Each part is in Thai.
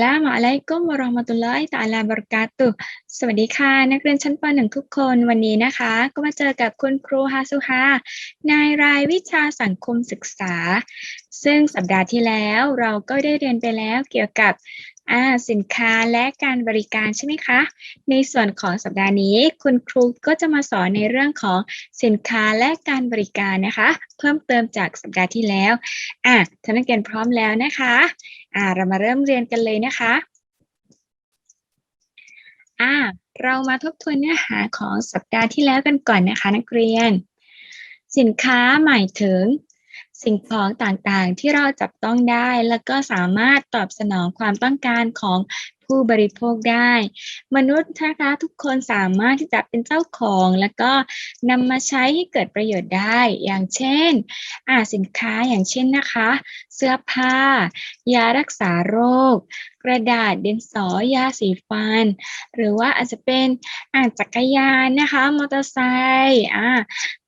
เราะห์มะตุลลอมาตะอาลาบะเราะกาตุ สวัสดีค่ะ นักเรียนชั้นป .1 ทุกคนวันนี้นะคะ ก็มาเจอกับคุณครูฮาซุฮานายรายวิชาสังคมศึกษา ซึ่งสัปดาห์ที่แล้วเราก็ได้เรียนไปแล้วเกี่ยวกับ อ่าสินค้าและการบริการใช่ไหมคะ ในส่วนของสัปดาห์นี้ คุณครูก็จะมาสอนในเรื่องของสินค้าและการบริการนะคะ เพิ่มเติมจากสัปดาห์ที่แล้วอะท่านนักเรียนพร้อมแล้วนะคะอ่าเรามาเริ่มเรียนกันเลยนะคะอ่าเรามาทบทวนเนื้อหาของสัปดาห์ที่แล้วกันก่อนนะคะ นักเรียน สินค้าหมายถึง สิ่งของต่างๆ ที่เราจับต้องได้ แล้วก็สามารถตอบสนองความต้องการของ ผู้บริโภคได้ มนุษย์นะคะทุกคนสามารถที่จะเป็นเจ้าของ แล้วก็นำมาใช้ให้เกิดประโยชน์ได้ อย่างเช่นอ่าสินค้าอย่างเช่นนะคะ เสื้อผ้า ยารักษาโรค กระดาษดินสอยาสีฟัน หรือว่าอาจจะเป็นอ่าจักรยานนะคะมอเตอร์ไซค์อ่า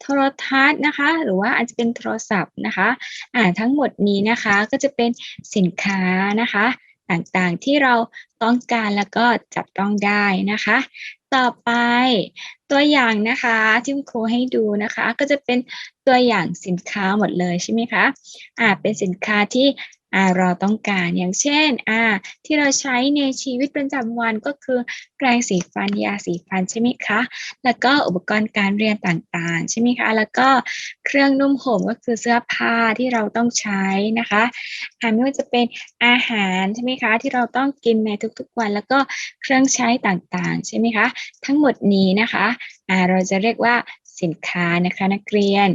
โทรทัศน์นะคะ หรือว่าอาจจะเป็นโทรศัพท์นะคะอ่าทั้งหมดนี้นะคะก็จะเป็นสินค้านะคะ ต่างๆ ที่เราต้องการแล้วก็จับต้องได้นะคะ ต่อไปตัวอย่างนะคะที่คุณครูให้ดูนะคะ ก็จะเป็นตัวอย่างสินค้าหมดเลยใช่ไหมคะอ่าเป็นสินค้าที่ เราต้องการอย่างเช่นอ่าที่เราใช้ในชีวิตประจำวันก็คือแปรงสีฟันยาสีฟันใช่ไหมคะ แล้วก็อุปกรณ์การเรียนต่างๆใช่ไหมคะ แล้วก็เครื่องนุ่มห่มก็คือเสื้อผ้าที่เราต้องใช้นะคะไม่ว่าจะเป็นอาหารใช่ไหมคะ ที่เราต้องกินในทุกๆวัน แล้วก็เครื่องใช้ต่างๆ ใช่ไหมคะ ทั้งหมดนี้นะคะอ่าเราจะเรียกว่าสินค้านะคะนักเรียน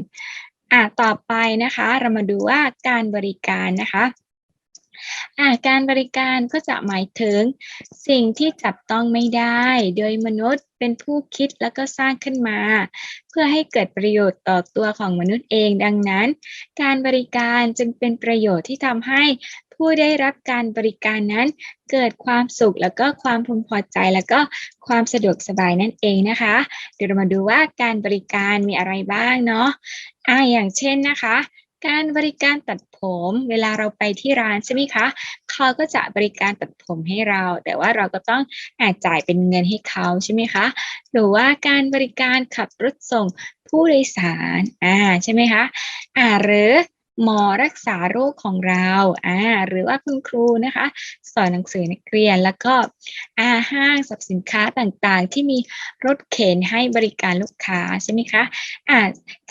อ่าต่อไปนะคะ เรามาดูว่าการบริการนะคะ อาการบริการก็จะหมายถึง สิ่งที่จับต้องไม่ได้ โดยมนุษย์เป็นผู้คิดแล้วก็สร้างขึ้นมา เพื่อให้เกิดประโยชน์ต่อตัวของมนุษย์เองดังนั้น การบริการจึงเป็นประโยชน์ที่ทำให้ผู้ได้รับการบริการนั้น เกิดความสุขแล้วก็ความพึงพอใจแล้วก็ความสะดวกสบายนั่นเองนะคะ เดี๋ยวเรามาดูว่าการบริการมีอะไรบ้างเนาะอ่าอย่างเช่นนะคะ การบริการตัดผม เวลาเราไปที่ร้านใช่ไหมคะเขาก็จะบริการตัดผมให้เรา แต่ว่าเราก็ต้องอาจ่ายเป็นเงินให้เขาใช่ไหมคะหรือว่าการบริการขับรถส่งผู้โดยสารอ่าใช่ไหมคะอ่าหรือ หมอรักษาโรคของเราอ่าหรือว่าคุณครูนะคะ สอนหนังสือนักเรียนแล้วก็อาห้างสรรพสินค้าต่างๆ ที่มีรถเข็นให้บริการลูกค้าใช่ไหมคะอ่า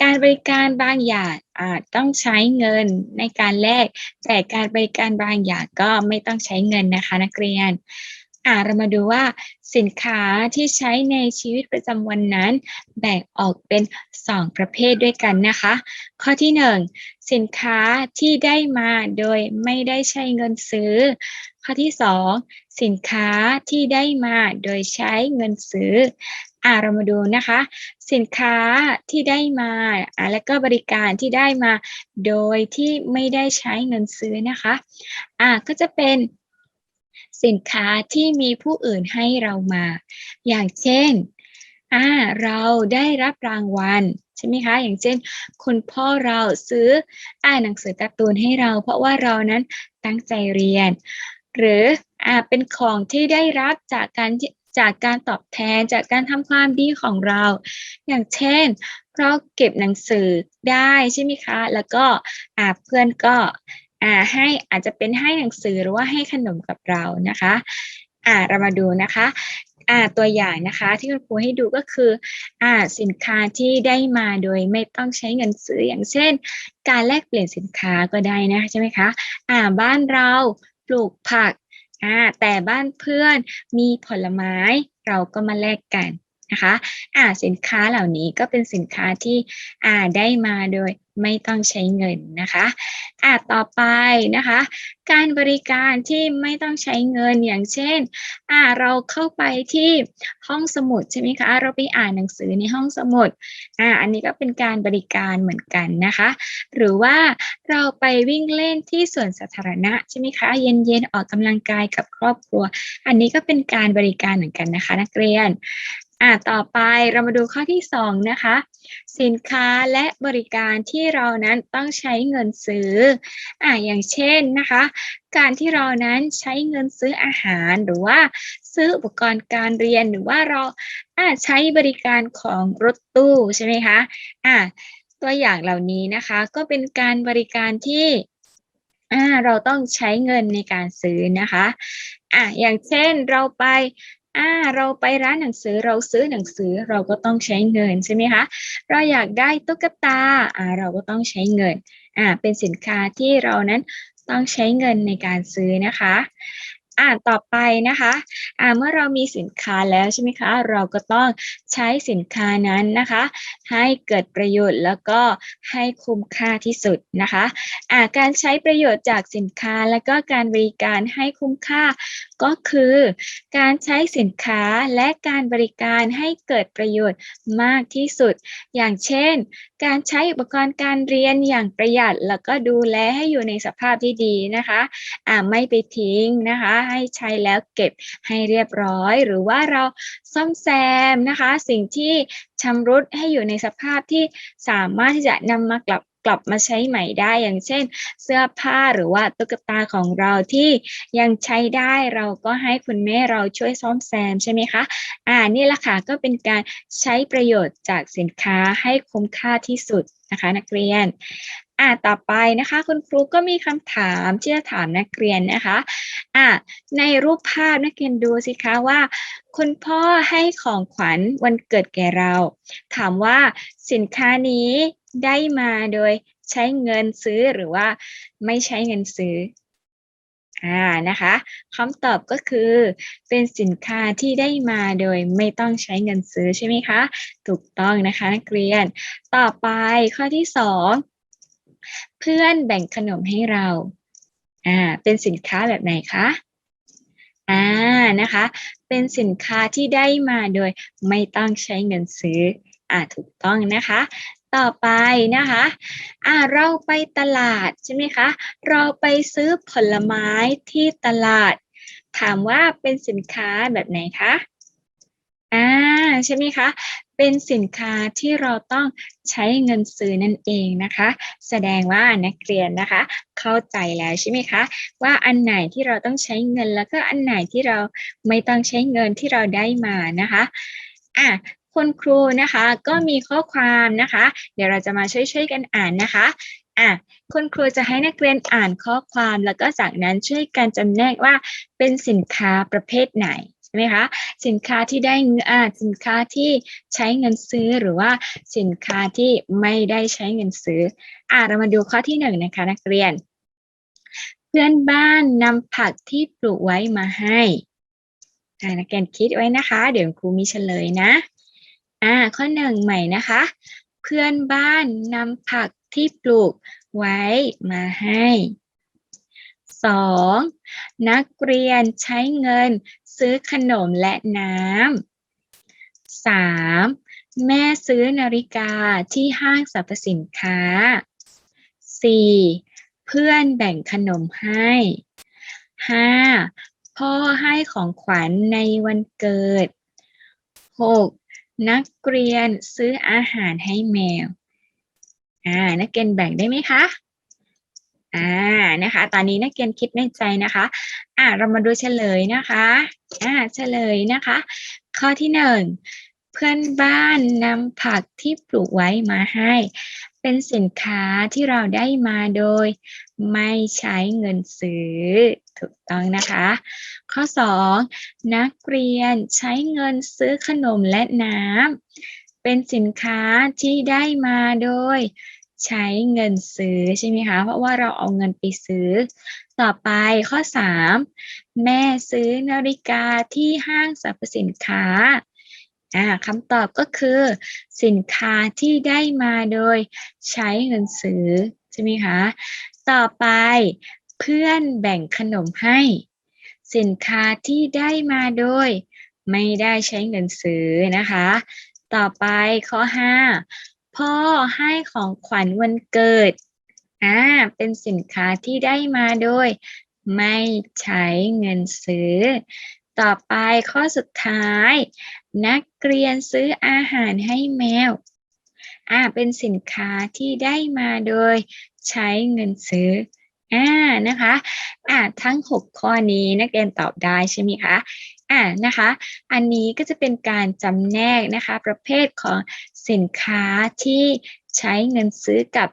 การบริการบางอย่างอาจต้องใช้เงินในการแลกแต่การบริการบางอย่างก็ไม่ต้องใช้เงินนะคะ นักเรียน อ่าเรามาดูว่าสินค้าที่ใช้ในชีวิตประจำวันนั้น แบ่งออกเป็น 2 ประเภทด้วยกันนะคะ ข้อที่ 1 สินค้าที่ได้มาโดยไม่ได้ใช้เงินซื้อ ข้อที่ 2 สินค้าที่ได้มาโดยใช้เงินซื้ออ่าเรามาดูนะคะ สินค้าที่ได้มาอ่าและก็บริการที่ได้มา โดยที่ไม่ได้ใช้เงินซื้อนะคะอ่าก็จะเป็น สินค้าที่มีผู้อื่นให้เรามา อย่างเช่นอ่าเราได้รับรางวัลใช่ไหมคะ อย่างเช่น คุณพ่อเราซื้ออ่านหนังสือการ์ตูนให้เรา เพราะว่าเรานั้นตั้งใจเรียน หรืออ่าเป็นของที่ได้รับจากการจากการตอบแทนจากการทำความดีของเรา อย่างเช่น เราเก็บหนังสือได้ใช่ไหมคะ แล้วก็อ่าเพื่อนก็ อ่าให้อาจจะเป็นให้หนังสือหรือว่าให้ขนมกับเรานะคะอ่าเรามาดูนะคะอ่าตัวอย่างนะคะที่คุณครูให้ดูก็คืออ่าสินค้าที่ได้มาโดยไม่ต้องใช้เงินซื้ออย่างเช่น การแลกเปลี่ยนสินค้าก็ได้นะใช่ไหมคะอ่าบ้านเราปลูกผักอ่าแต่บ้านเพื่อนมีผลไม้เราก็มาแลกกัน นะคะอ่าสินค้าเหล่านี้ก็เป็นสินค้าที่อ่าได้มาโดยไม่ต้องใช้เงินนะคะอ่าต่อไปนะคะ การบริการที่ไม่ต้องใช้เงินอย่างเช่นอ่าเราเข้าไปที่ห้องสมุดใช่ไหมคะ เราไปอ่านหนังสือในห้องสมุดอ่าอันนี้ก็เป็นการบริการเหมือนกันนะคะ หรือว่าเราไปวิ่งเล่นที่สวนสาธารณะใช่ไหมคะ เย็นๆออกกำลังกายกับครอบครัว อันนี้ก็เป็นการบริการเหมือนกันนะคะ นักเรียน อ่าต่อไปเรามาดูข้อที่สองนะคะ สินค้าและบริการที่เรานั้นต้องใช้เงินซื้ออ่าอย่างเช่นนะคะ การที่เรานั้นใช้เงินซื้ออาหารหรือว่าซื้ออุปกรณ์การเรียนหรือว่าเราอ่าใช้บริการของรถตู้ใช่ไหมคะอ่าตัวอย่างเหล่านี้นะคะ ก็เป็นการบริการที่อ่าเราต้องใช้เงินในการซื้อนะคะอ่าอย่างเช่นเราไป อ่าเราไปร้านหนังสือเราซื้อหนังสือเราก็ต้องใช้เงินใช่ไหมคะเราอยากได้ตุ๊กตาอ่าเราก็ต้องใช้เงินอ่าเป็นสินค้าที่เรานั้นต้องใช้เงินในการซื้อนะคะ อ่าต่อไปนะคะอ่าเมื่อเรามีสินค้าแล้วใช่ไหมคะ เราก็ต้องใช้สินค้านั้นนะคะ ให้เกิดประโยชน์แล้วก็ให้คุ้มค่าที่สุดนะคะอ่าการใช้ประโยชน์จากสินค้าและก็การบริการให้คุ้มค่า ก็คือการใช้สินค้าและการบริการให้เกิดประโยชน์มากที่สุด อย่างเช่น การใช้อุปกรณ์การเรียนอย่างประหยัดแล้วก็ดูแลให้อยู่ในสภาพที่ดีนะคะอ่าไม่ไปทิ้งนะคะให้ใช้แล้วเก็บให้เรียบร้อย หรือว่าเราซ่อมแซมนะคะ สิ่งที่ชำรุดให้อยู่ในสภาพที่สามารถที่จะนำมากลับกลับมาใช้ใหม่ได้อย่างเช่น เสื้อผ้าหรือว่าตุ๊กตาของเราที่ยังใช้ได้เราก็ให้คุณแม่เราช่วยซ่อมแซมใช่ไหมคะอ่านี่แหละค่ะก็เป็นการใช้ประโยชน์จากสินค้าให้คุ้มค่าที่สุดนะคะนักเรียน อ่าต่อไปนะคะ คุณครูก็มีคำถามที่จะถามนักเรียนนะคะอ่าในรูปภาพนักเรียนดูสิคะว่า คุณพ่อให้ของขวัญวันเกิดแก่เรา ถามว่าสินค้านี้ได้มาโดยใช้เงินซื้อหรือว่าไม่ใช้เงินซื้ออ่านะคะคำตอบก็คือเป็นสินค้าที่ได้มาโดยไม่ต้องใช้เงินซื้อใช่ไหมคะ ถูกต้องนะคะนักเรียน ต่อไปข้อที่สอง เพื่อนแบ่งขนมให้เรา อ่า เป็นสินค้าแบบไหนคะ อ่า นะคะ เป็นสินค้าที่ได้มาโดยไม่ต้องใช้เงินซื้อ อ่า ถูกต้องนะคะ ต่อไปนะคะ อ่า เราไปตลาดใช่ไหมคะ เราไปซื้อผลไม้ที่ตลาด ถามว่าเป็นสินค้าแบบไหนคะ อ่า ใช่ไหมคะ เป็นสินค้าที่เราต้องใช้เงินซื้อนั่นเองนะคะ แสดงว่านักเรียนนะคะ เข้าใจแล้วใช่ไหมคะ ว่าอันไหนที่เราต้องใช้เงินแล้วก็อันไหนที่เราไม่ต้องใช้เงินที่เราได้มานะคะอะคุณครูนะคะก็มีข้อความนะคะ เดี๋ยวเราจะมาช่วยๆกันอ่านนะคะอะคุณครูจะให้นักเรียนอ่านข้อความแล้วก็จากนั้นช่วยกันจำแนกว่าเป็นสินค้าประเภทไหน ไหมคะสินค้าที่ได้เงินอ่าสินค้าที่ใช้เงินซื้อหรือว่าสินค้าที่ไม่ได้ใช้เงินซื้ออ่าเรามาดูข้อที่หนึ่งนะคะนักเรียน เพื่อนบ้านนำผักที่ปลูกไว้มาให้นักเรียนคิดไว้นะคะ เดี๋ยวครูมีเฉลยนะอ่าข้อหนึ่งใหม่นะคะ เพื่อนบ้านนำผักที่ปลูกไว้มาให้ สองนักเรียนใช้เงินซื้อขนมและน้ำสามแม่ซื้อนาฬิกาที่ห้างสรรพสินค้าสี่เพื่อนแบ่งขนมให้ห้าพ่อให้ของขวัญในวันเกิดหกนักเรียนซื้ออาหารให้แมว อ่า นักเรียนแบ่งได้ไหมคะ อ่านะคะ ตอนนี้นักเรียนคิดในใจนะคะ อ่าเรามาดูเฉลยนะคะอ่าเฉลยนะคะ ข้อที่หนึ่งเพื่อนบ้านนำผักที่ปลูกไว้มาให้ เป็นสินค้าที่เราได้มาโดย ไม่ใช้เงินซื้อถูกต้องนะคะ ข้อสองนักเรียนใช้เงินซื้อขนมและน้ำเป็นสินค้าที่ได้มาโดย ใช้เงินซื้อใช่ไหมคะ เพราะว่าเราเอาเงินไปซื้อ ต่อไปข้อสามแม่ซื้อนาฬิกาที่ห้างสรรพสินค้าอ่าคำตอบก็คือสินค้าที่ได้มาโดยใช้เงินซื้อใช่ไหมคะ ต่อไปเพื่อนแบ่งขนมให้ สินค้าที่ได้มาโดย ไม่ได้ใช้เงินซื้อนะคะ ต่อไปข้อห้า พ่อให้ของขวัญวันเกิดอ่าเป็นสินค้าที่ได้มาโดย ไม่ใช้เงินซื้อ ต่อไปข้อสุดท้าย นักเรียนซื้ออาหารให้แมวอ่าเป็นสินค้าที่ได้มาโดย ใช้เงินซื้อ อ่านะคะอ่าทั้ง 6 ข้อนี้นักเรียนตอบได้ใช่ไหมคะอ่านะคะ อันนี้ก็จะเป็นการจำแนกนะคะ ประเภทของสินค้าที่ใช้เงินซื้อกับ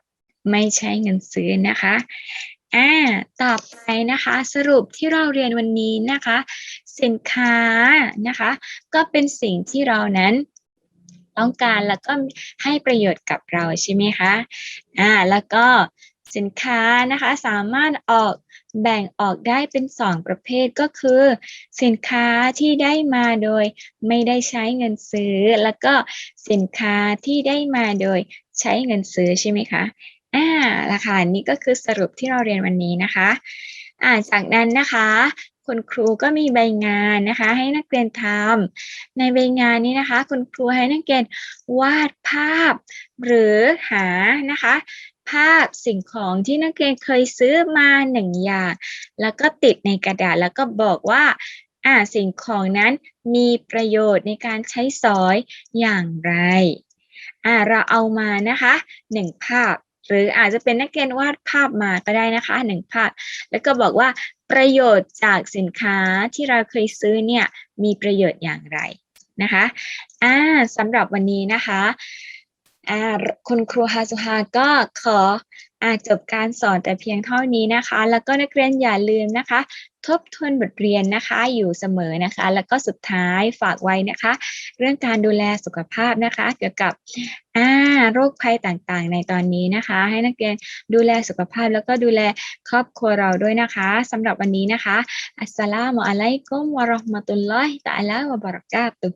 ไม่ใช้เงินซื้อนะคะอ่าต่อไปนะคะสรุปที่เราเรียนวันนี้นะคะ สินค้านะคะ ก็เป็นสิ่งที่เรานั้นต้องการแล้วก็ให้ประโยชน์กับเราใช่ไหมคะอ่าแล้วก็ สินค้านะคะ สามารถออกแบ่งออกได้เป็นสองประเภทก็คือ สินค้าที่ได้มาโดยไม่ได้ใช้เงินซื้อ แล้วก็สินค้าที่ได้มาโดยใช้เงินซื้อใช่ไหมคะอ่าละค่ะนี่ก็คือสรุปที่เราเรียนวันนี้นะคะอ่าจากนั้นนะคะคุณครูก็มีใบงานนะคะ ให้นักเรียนทำในใบงานนี้นะคะ คุณครูให้นักเรียนวาดภาพ หรือหานะคะ ภาพสิ่งของที่นักเรียนเคยซื้อมาหนึ่งอย่าง แล้วก็ติดในกระดาษแล้วก็บอกว่าอ่าสิ่งของนั้นมีประโยชน์ในการใช้สอยอย่างไรอ่าเราเอามานะคะหนึ่งภาพ หรืออาจจะเป็นนักเรียนวาดภาพมาก็ได้นะคะหนึ่งภาพ แล้วก็บอกว่าประโยชน์จากสินค้าที่เราเคยซื้อเนี่ยมีประโยชน์อย่างไรนะคะอ่าสำหรับวันนี้นะคะ คุณครูฮาสุฮาก็ขออาจบการสอนแต่เพียงเท่านี้นะคะ แล้วก็นักเรียนอย่าลืมนะคะ ทบทวนบทเรียนนะคะอยู่เสมอนะคะ แล้วก็สุดท้ายฝากไว้นะคะ เรื่องการดูแลสุขภาพนะคะ เกี่ยวกับอ่าโรคภัยต่างๆ ในตอนนี้นะคะ ให้นักเรียนดูแลสุขภาพ แล้วก็ดูแลครอบครัวเราด้วยนะคะสำหรับวันนี้นะคะ อัสสลามุอะลัยกุมวะเราะห์มะตุลลอฮิตะอาลาวะบะเราะกาตุ